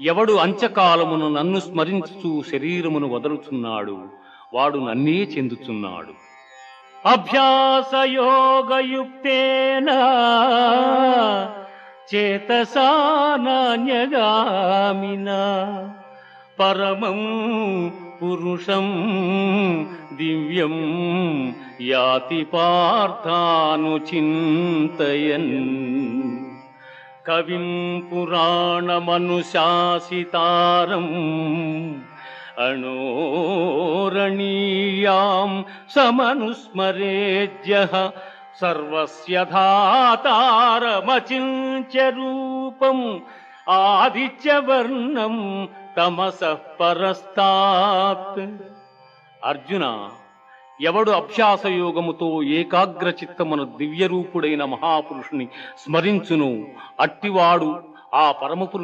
ఎవడు అంచకాలమును నన్ను స్మరించుచు శరీరమును వదలుచున్నాడు వాడు నన్నే చెందుచున్నాడు. అభ్యాసయోగయుక్తేన చేతసా పరమం పురుషం దివ్యం యాతి పార్థాను చింతయన్ कविं पुराणमनुशासितारम् अणोरणीयां समनुस्मरेज्यः सर्वस्य धातारमचिञ्च रूपम् आदित्यवर्णम् तमसः परस्तात्। अर्जुन ఎవడు అభ్యాసయోగముతో ఏకాగ్ర చిత్తమును దివ్యరూపుడైన మహాపురుషుని స్మరించును అట్టివాడు ఆ పరమపురుషు